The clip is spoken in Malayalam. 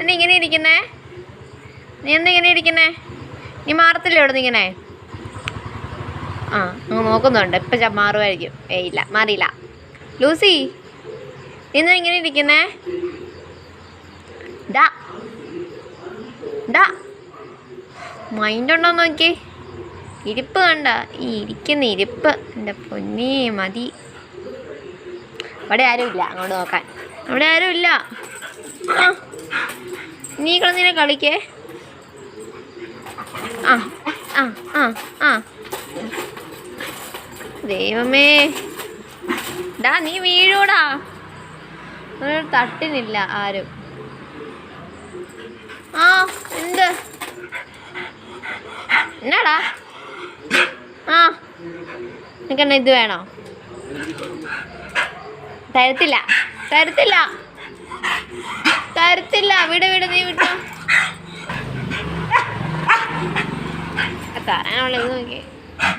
എന്താ ഇങ്ങനെ ഇരിക്കുന്നേ? നീ എന്താ ഇങ്ങനെ ഇരിക്കുന്നേ? നീ മാറത്തില്ലേ ഇവിടെ ഇങ്ങനെ? ആ അങ്ങ് നോക്കുന്നുണ്ട്. ഇപ്പം മാറുമായിരിക്കും. ഏ ഇല്ല മാറിയില്ല. ലൂസി നീ ഇങ്ങനെ ഇരിക്കുന്നേ? ഡാ ഡാ. മൈൻഡ് ഉണ്ടോ നോക്കി? ഇരിപ്പ് കണ്ട. ഈ ഇരിക്കുന്ന ഇരിപ്പ്. എന്റെ പൊന്നേ മതി. അവിടെ ആരുമില്ല. അങ്ങോട്ട് നോക്കാൻ. അവിടെ ആരുമില്ല. നീ കളഞ്ഞിനെ കളിക്കേ. ആ ആ ആ ആ. ദൈവമേ. ഡാ നീ വീഴൂടാ. തട്ടിനില്ല ആരും. ആ എന്ത്? എന്നാടാ? ആ നിനക്കെന്നാ ഇത് വേണോ? തരത്തില്ല തരത്തില്ല. തരത്തില്ല വിട് വിട് നീ വിട്ടോ തരാനുള്ള ഇത് നോക്കി